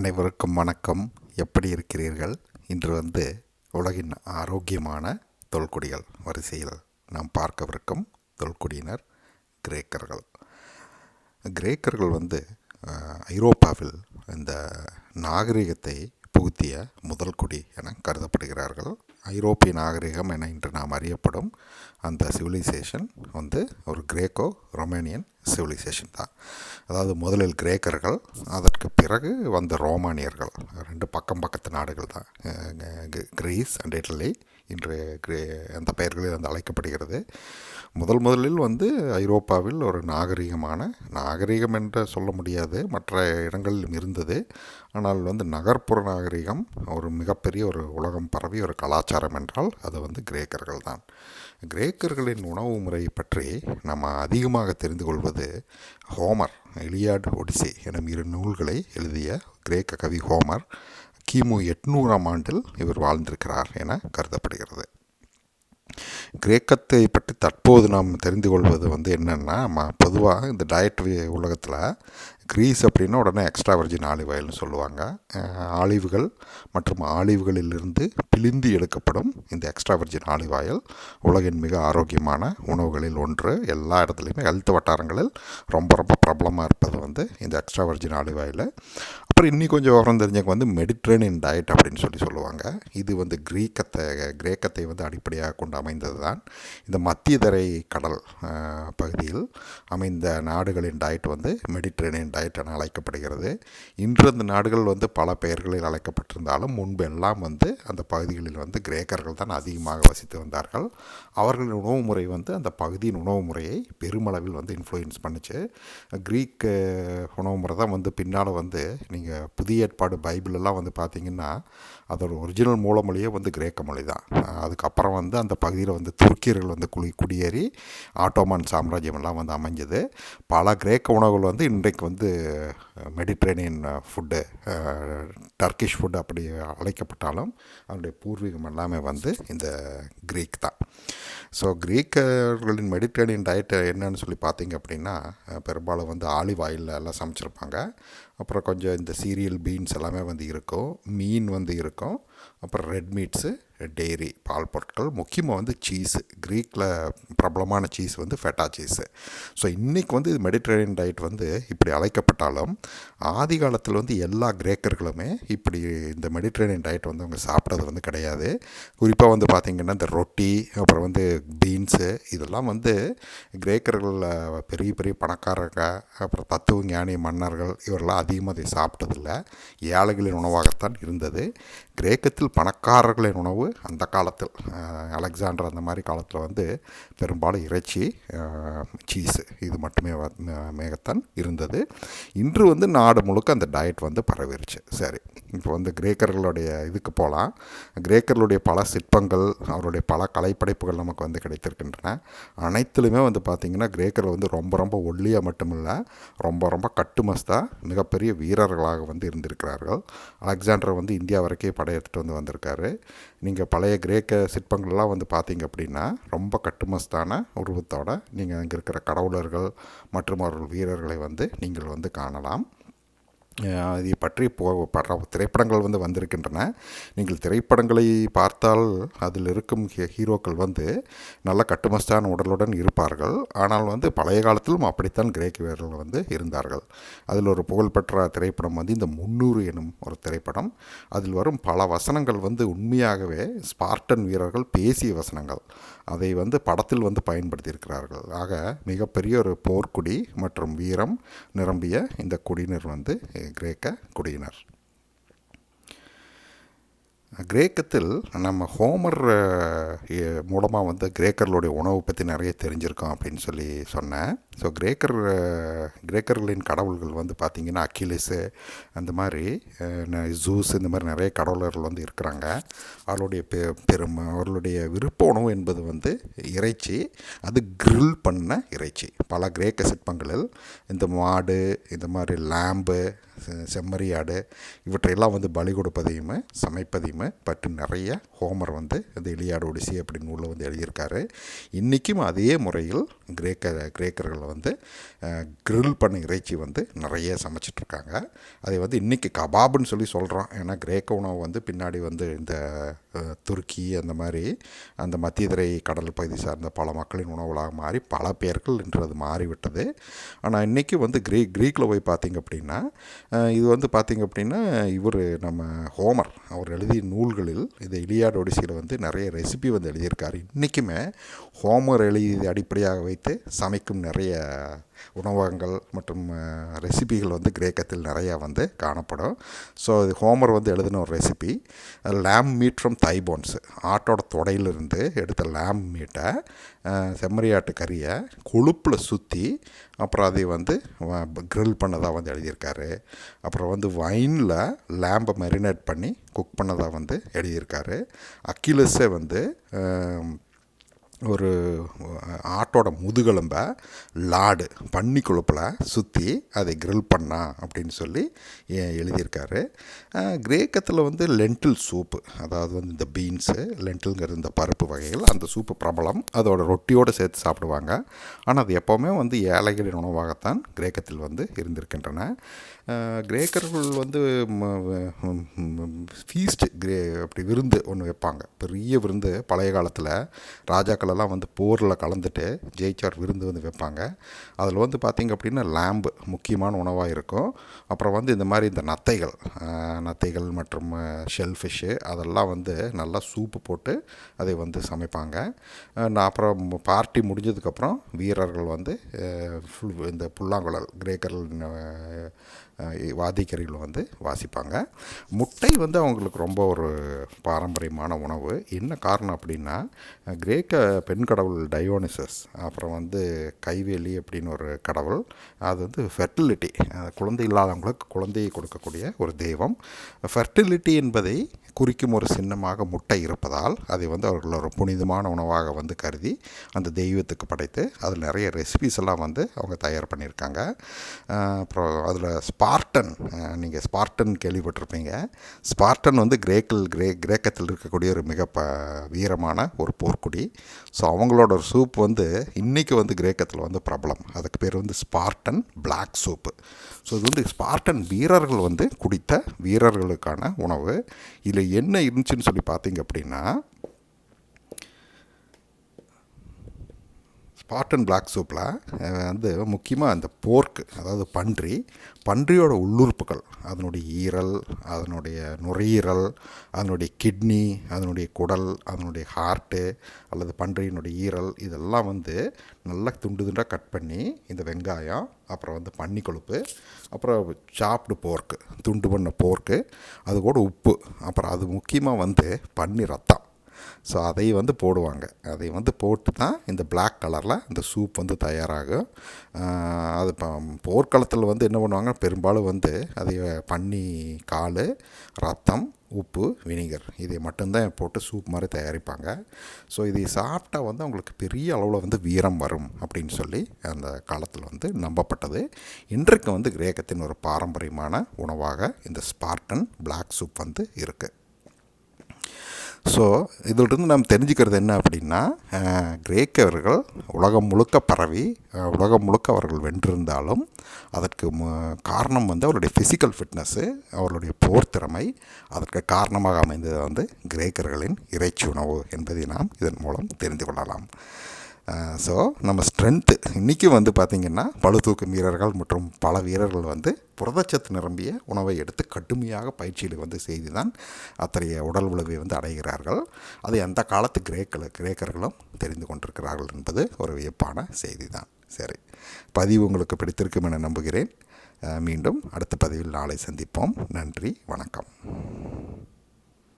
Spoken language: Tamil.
அனைவருக்கும் வணக்கம். எப்படி இருக்கிறீர்கள்? இன்று வந்து உலகின் ஆரோக்கியமான தொல்குடிகள் வரிசையில் நாம் பார்க்கவிருக்கும் தொல்குடியினர் கிரேக்கர்கள். கிரேக்கர்கள் வந்து ஐரோப்பாவில் இந்த நாகரிகத்தை புகுத்திய முதல் குடி என கருதப்படுகிறார்கள். ஐரோப்பிய நாகரிகம் என இன்று நாம் அறியப்படும் அந்த சிவிலைசேஷன் வந்து ஒரு கிரேக்கோ ரொமேனியன் சிவிலைசேஷன் தான். அதாவது முதலில் கிரேக்கர்கள் அதற்கு பிறகு வந்த ரோமானியர்கள். ரெண்டு பக்கம் பக்கத்து நாடுகள் தான். கிரீஸ் அண்ட் இட்டலி இன்று கிரே அந்த பெயர்களில் வந்து அழைக்கப்படுகிறது. முதல் முதலில் வந்து ஐரோப்பாவில் ஒரு நாகரிகமான நாகரிகம் என்று சொல்ல முடியாது மற்ற இடங்களிலும் இருந்தது. ஆனால் வந்து நகர்ப்புற நாகரிகம் ஒரு மிகப்பெரிய ஒரு உலகம் பரவி ஒரு கலாச்சாரம் என்றால் அது வந்து கிரேக்கர்கள் தான். கிரேக்கர்களின் உணவு முறை பற்றி நம்ம அதிகமாக தெரிந்து கொள்வது ஹோமர் எலியாட் ஒடிசே எனும் இரு நூல்களை எழுதிய கிரேக்க கவி ஹோமர் கிமு எட்நூறாம் ஆண்டில் இவர் வாழ்ந்திருக்கிறார் என கருதப்படுகிறது. கிரேக்கத்தை பற்றி தற்போது நாம் தெரிந்து கொள்வது வந்து என்னென்னா பொதுவாக இந்த டயட் உலகத்தில் கிரீஸ் அப்படின்னா உடனே எக்ஸ்ட்ரா வர்ஜின் ஆலிவ் ஆயில்னு சொல்லுவாங்க. ஆலிவுகள் மற்றும் ஆலிவுகளிலிருந்து பிழிந்து எடுக்கப்படும் இந்த எக்ஸ்ட்ரா வர்ஜின் ஆலிவ் ஆயில். உலகின் மிக ஆரோக்கியமான உணவுகளில் ஒன்று. எல்லா இடத்துலையுமே ஹெல்த் வட்டாரங்களில் ரொம்ப ரொம்ப பிரபலமாக இருப்பது வந்து இந்த எக்ஸ்ட்ரா வர்ஜின் ஆலிவ் ஆயில். அப்புறம் இன்னி கொஞ்சம் விவரம் தெரிஞ்சவங்க வந்து மெடிட்ரேனியன் டயட் அப்படின்னு சொல்லி சொல்லுவாங்க. இது வந்து கிரீக்கத்தை கிரேக்கத்தை வந்து அடிப்படையாக கொண்டு அமைந்தது தான் இந்த மத்திய தரை கடல் பகுதியில் அமைந்த நாடுகளின் டயட் வந்து மெடிட்ரேனியன் டயட் என அழைக்கப்படுகிறது. இன்று அந்த நாடுகள் வந்து பல பெயர்களில் அழைக்கப்பட்டிருந்தாலும் முன்பு எல்லாம் வந்து அந்த பகுதிகளில் வந்து கிரேக்கர்கள் தான் அதிகமாக வசித்து வந்தார்கள். அவர்களின் உணவு முறை வந்து அந்த பகுதியின் உணவு முறையை பெருமளவில் வந்து இன்ஃப்ளூயன்ஸ் பண்ணுச்சு. க்ரீக் உணவு முறை தான் வந்து பின்னால் வந்து நீங்கள் புதிய ஏற்பாடு பைபிள் எல்லாம் வந்து பார்த்தீங்கன்னா அதோட ஒரிஜினல் மூலமொழியே வந்து கிரேக்க மொழி தான். அதுக்கப்புறம் வந்து அந்த பகுதியில் வந்து துருக்கியர்கள் வந்து குடி குடியேறி ஆட்டோமான் சாம்ராஜ்யம் எல்லாம் வந்து அமைஞ்சது. பல கிரேக்க உணவுகள் வந்து இன்றைக்கு வந்து மெடிட்ரேனியன் ஃபுட்டு டர்க்கிஷ் ஃபுட் அப்படி அழைக்கப்பட்டாலும் அதனுடைய பூர்வீகம் எல்லாமே வந்து இந்த க்ரீக் தான். ஸோ கிரீக்கர்களின் மெடிட்ரேனியன் டயட் என்னன்னு சொல்லி பார்த்தீங்க அப்படின்னா பெரும்பாலும் வந்து ஆலிவ் ஆயிலில் எல்லாம் சமைச்சிருப்பாங்க. அப்புறம் கொஞ்சம் இந்த சீரியல் பீன்ஸ் எல்லாமே வந்து இருக்கும் மீன் வந்து இருக்கும். அப்புறம் ரெட் மீட்ஸு டெய்ரி பால் பொருட்கள் முக்கியமாக வந்து சீஸு க்ரீக்கில் பிரபலமான சீஸ் வந்து ஃபெட்டா சீஸு ஸோ இன்றைக்கி வந்து இது மெடிட்ரேனியன் டயட் வந்து இப்படி அழைக்கப்பட்டாலும் ஆதி காலத்தில் வந்து எல்லா கிரேக்கர்களுமே இப்படி இந்த மெடிட்ரேனியன் டயட் வந்து அவங்க சாப்பிட்டது வந்து கிடையாது. குறிப்பாக வந்து பார்த்திங்கன்னா இந்த ரொட்டி அப்புறம் வந்து பீன்ஸு இதெல்லாம் வந்து கிரேக்கர்களில் பெரிய பெரிய பணக்காரங்க அப்புறம் தத்துவ ஞானி மன்னர்கள் இவரெல்லாம் அதிகமாக அதை சாப்பிட்டதில்ல. ஏழைகளின் உணவாகத்தான் இருந்தது. கிரேக்கத்தில் பணக்காரர்களின் உணவு அந்த காலத்தில் அலெக்சாண்டர் அந்த மாதிரி காலத்தில் வந்து பெரும்பாலும் இறைச்சி சீஸு இது மட்டுமே வ- மேகத்தான் இருந்தது. இன்று வந்து நாடு முழுக்க அந்த டயட் வந்து பரவிருச்சு. சரி. இப்போ வந்து கிரேக்கர்களுடைய இதுக்கு போகலாம். கிரேக்கர்களுடைய பல சிற்பங்கள் அவருடைய பல கலைப்படைப்புகள் நமக்கு வந்து கிடைத்திருக்கின்றன. அனைத்துலையுமே வந்து பார்த்திங்கன்னா கிரேக்கர்கள் வந்து ரொம்ப ரொம்ப ஒல்லியாக மட்டுமில்லை ரொம்ப ரொம்ப கட்டுமஸ்தாக மிகப்பெரிய வீரர்களாக வந்து இருந்திருக்கிறார்கள். அலெக்சாண்டர் வந்து இந்தியா வரைக்கும் படையெடுத்துட்டு வந்து வந்திருக்காரு. நீங்கள் பழைய கிரேக்க சிற்பங்கள்லாம் வந்து பார்த்தீங்க அப்படின்னா ரொம்ப கட்டுமஸ்தான உருவத்தோடு நீங்கள் அங்கே இருக்கிற கடவுளர்கள் மற்றும் அவர்கள் வீரர்களை வந்து நீங்கள் வந்து காணலாம். இதை பற்றி பட பல திரைப்படங்கள் வந்து வந்திருக்கின்றன. நீங்கள் திரைப்படங்களை பார்த்தால் அதில் இருக்கும் ஹீ- ஹீரோக்கள் வந்து நல்ல கட்டுமஸ்தான உடலுடன் இருப்பார்கள். ஆனால் வந்து பழைய காலத்திலும் அப்படித்தான் கிரேக்க வீரர்கள் வந்து இருந்தார்கள். அதில் ஒரு புகழ்பெற்ற திரைப்படம் வந்து இந்த முன்னூறு எனும் ஒரு திரைப்படம். அதில் வரும் பல வசனங்கள் வந்து உண்மையாகவே ஸ்பார்டன் வீரர்கள் பேசிய வசனங்கள். அதை வந்து படத்தில் வந்து பயன்படுத்தியிருக்கிறார்கள். ஆக மிகப்பெரிய ஒரு போர்க்குடி மற்றும் வீரம் நிரம்பிய இந்த குடியினர் வந்து கிரேக்க குடியினர். கிரேக்கத்தில் நம்ம ஹோமர் மூலமாக வந்து கிரேக்கர்களுடைய உணவு பற்றி நிறைய தெரிஞ்சிருக்கோம் அப்படின்னு சொல்லி சொன்னேன். ஸோ கிரேக்கர் கிரேக்கர்களின் கடவுள்கள் வந்து பார்த்திங்கன்னா அக்கிலிஸு அந்த மாதிரி ஜூஸ் இந்த மாதிரி நிறைய கடவுளர்கள் வந்து இருக்கிறாங்க. அவர்களுடைய பெ பெரும் அவர்களுடைய விருப்ப உணவு என்பது வந்து இறைச்சி. அது க்ரில் பண்ண இறைச்சி. பல கிரேக்க சிற்பங்களில் இந்த மாடு இந்த மாதிரி லேம்பு செம்மறியாடு இவற்றையெல்லாம் வந்து பலி கொடுப்பதையுமே சமைப்பதையுமே பற்றி நிறைய ஹோமர் வந்து இந்த இலியாடு ஒடிசி அப்படின்னு நூலில் வந்து எழுதியிருக்காரு. இன்றைக்கும் அதே முறையில் கிரேக்க கிரேக்கர்கள் வந்து க்ரில் பண்ண இறைச்சி வந்து நிறைய சமைச்சிட்ருக்காங்க. அதை வந்து இன்றைக்கி கபாப்னு சொல்லி சொல்கிறோம் ஏன்னா கிரேக்க உணவு வந்து பின்னாடி வந்து இந்த துருக்கி அந்த மாதிரி அந்த மத்திய திரை கடல் பகுதி சார்ந்த பல மக்களின் உணவுகளாக மாறி பல பேர்கள் என்றது மாறிவிட்டது. ஆனால் இன்றைக்கி வந்து க்ரீ க்ரீக்கில் போய் பார்த்தீங்க அப்படின்னா இது வந்து பார்த்திங்க அப்படின்னா இவர் நம்ம ஹோமர் அவர் எழுதிய நூல்களில் இந்த இலியாட் ஒடிசியில் வந்து நிறைய ரெசிபி வந்து எழுதியிருக்காரு. இன்றைக்குமே ஹோமர் எழுதியதை அடிப்படையாக வைத்து சமைக்கும் நிறைய உணவகங்கள் மற்றும் ரெசிபிகள் வந்து கிரேக்கத்தில் நிறையா வந்து காணப்படும். ஸோ இது ஹோமர் வந்து எழுதின ஒரு recipe lamb meat from thighbones ஆட்டோட தொடையிலிருந்து எடுத்த லேம் மீட்டை செம்மறியாட்டு கறியை கொழுப்பில் சுற்றி அப்புறம் அதை வந்து க்ரில் பண்ணதாக வந்து எழுதியிருக்காரு. அப்புறம் வந்து வைனில் லேம்பை மெரினேட் பண்ணி குக் பண்ணதாக வந்து எழுதியிருக்காரு. அக்கிலஸே வந்து ஒரு ஆட்டோட முதுகெலும்பை லாடு பன்னி கொழுப்பில் சுற்றி அதை கிரில் பண்ணா அப்படின்னு சொல்லி எழுதியிருக்காரு. கிரேக்கத்தில் வந்து லென்டில் சூப்பு அதாவது வந்து இந்த பீன்ஸு லென்டில்ங்கிற இந்த பருப்பு வகைகள் அந்த சூப்பு பிரபலம். அதோட ரொட்டியோடு சேர்த்து சாப்பிடுவாங்க. ஆனால் அது எப்போவுமே வந்து ஏழைகளின் உணவாகத்தான் கிரேக்கத்தில் வந்து இருந்திருக்கின்றன. கிரேக்கர்கள் வந்து ஃபீஸ்ட் கிரே அப்படி விருந்து ஒன்று வைப்பாங்க. பெரிய விருந்து பழைய காலத்தில் ராஜாக்கள் ஆட்களெல்லாம் வந்து போரில் கலந்துட்டு ஜெயிச்சார் விருந்து வந்து வைப்பாங்க. அதில் வந்து பார்த்திங்க அப்படின்னா லேம்பு முக்கியமான உணவாக இருக்கும். அப்புறம் வந்து இந்த மாதிரி இந்த நத்தைகள் நத்தைகள் மற்றும் ஷெல் ஃபிஷ்ஷு அதெல்லாம் வந்து நல்லா சூப்பு போட்டு அதை வந்து சமைப்பாங்க. நான் அப்புறம் பார்ட்டி முடிஞ்சதுக்கப்புறம் வீரர்கள் வந்து ஃபுல் இந்த புல்லாங்குழல் கிரேக்கர்கள் வாதிக்கரிகள் வந்து வாசிப்பாங்க. முட்டை வந்து அவங்களுக்கு ரொம்ப ஒரு பாரம்பரியமான உணவு. என்ன காரணம் அப்படின்னா கிரேக்க பெண் கடவுள் டயோனிசஸ் அப்புறம் வந்து கைவேலி அப்படின்னு ஒரு கடவுள். அது வந்து ஃபெர்டிலிட்டி குழந்தை இல்லாதவங்களுக்கு குழந்தையை கொடுக்கக்கூடிய ஒரு தெய்வம். ஃபெர்டிலிட்டி என்பதை குறிக்கும் ஒரு சின்னமாக முட்டை இருப்பதால் அதை வந்து அவர்கள் ஒரு புனிதமான உணவாக வந்து கருதி அந்த தெய்வத்துக்கு படைத்து அதில் நிறைய ரெசிபிஸ் எல்லாம் வந்து அவங்க தயார் பண்ணியிருக்காங்க. அப்புறம் அதில் ஸ்பார்டன் நீங்கள் ஸ்பார்டன் கேள்விப்பட்டிருப்பீங்க. ஸ்பார்டன் வந்து கிரேக்கில் கிரே கிரேக்கத்தில் இருக்கக்கூடிய ஒரு மிக ப வீரமான ஒரு போர்க்குடி. ஸோ அவங்களோட ஒரு சூப் வந்து இன்றைக்கி வந்து கிரேக்கத்தில் வந்து பிரபலம். அதுக்கு பேர் வந்து ஸ்பார்டன் பிளாக் சூப்பு ஸோ இது வந்து ஸ்பார்டன் வீரர்கள் வந்து குடித்த வீரர்களுக்கான உணவு. இதில் என்ன இருந்துச்சுன்னு சொல்லி பார்த்தீங்க அப்படின்னா ஸ்பாட்டன் பிளாக் சூப்பில் வந்து முக்கியமாக அந்த போர்க்கு அதாவது பன்றி பன்றியோட உள்ளுறுப்புகள் அதனுடைய ஈரல் அதனுடைய நுரையீரல் அதனுடைய கிட்னி அதனுடைய குடல் அதனுடைய ஹார்ட்டு அல்லது பன்றியினுடைய ஈரல் இதெல்லாம் வந்து நல்லா துண்டு துண்டாக கட் பண்ணி இந்த வெங்காயம் அப்புறம் வந்து பன்னி கொழுப்பு அப்புறம் சாப்பிடு போர்க்கு துண்டு பண்ண போர்க்கு அது கூட உப்பு அப்புறம் அது முக்கியமாக வந்து பன்னி ரத்தம். ஸோ அதை வந்து போடுவாங்க. அதை வந்து போட்டு தான் இந்த பிளாக் கலரில் இந்த சூப் வந்து தயாராகும். அது இப்போ போர்க்களத்தில் வந்து என்ன பண்ணுவாங்க? பெரும்பாலும் வந்து அதை பண்ணி கால் ரத்தம் உப்பு வினிகர் இதை மட்டும்தான் போட்டு சூப் மாதிரி தயாரிப்பாங்க. ஸோ இதை சாப்பிட்டா வந்து அவங்களுக்கு பெரிய அளவில் வந்து வீரம் வரும் அப்படின்னு சொல்லி அந்த காலத்தில் வந்து நம்பப்பட்டது. இன்றைக்கு வந்து கிரேக்கத்தின் ஒரு பாரம்பரியமான உணவாக இந்த ஸ்பார்டன் பிளாக் சூப் வந்து இருக்குது ஸோ இதிலிருந்து நாம் தெரிஞ்சுக்கிறது என்ன அப்படின்னா கிரேக்கர்கள் உலகம் முழுக்க பரவி உலகம் முழுக்க அவர்கள் வென்றிருந்தாலும் அதற்கு மு- காரணம் வந்து அவருடைய ஃபிசிக்கல் ஃபிட்னஸ்ஸு அவர்களுடைய போர் திறமை அதற்கு காரணமாக அமைந்தது வந்து கிரேக்கர்களின் இறைச்சி உணவு என்பதை நாம் இதன் மூலம் தெரிந்து கொள்ளலாம். ஸோ நம்ம ஸ்ட்ரென்த்து இன்றைக்கி வந்து பார்த்திங்கன்னா பழுதூக்கு வீரர்கள் மற்றும் பல வீரர்கள் வந்து புரதச்சத்து நிரம்பிய உணவை எடுத்து கடுமையாக பயிற்சியில் வந்து செய்து தான் அத்தகைய உடல் உழவை வந்து அடைகிறார்கள். அது அந்த காலத்து கிரேக்கல கிரேக்கர்களும் தெரிந்து கொண்டிருக்கிறார்கள் என்பது ஒரு வியப்பான செய்தி தான் சரி பதிவு உங்களுக்கு பிடித்திருக்கும் என நம்புகிறேன். மீண்டும் அடுத்த பதிவில் நாளை சந்திப்போம். நன்றி வணக்கம்.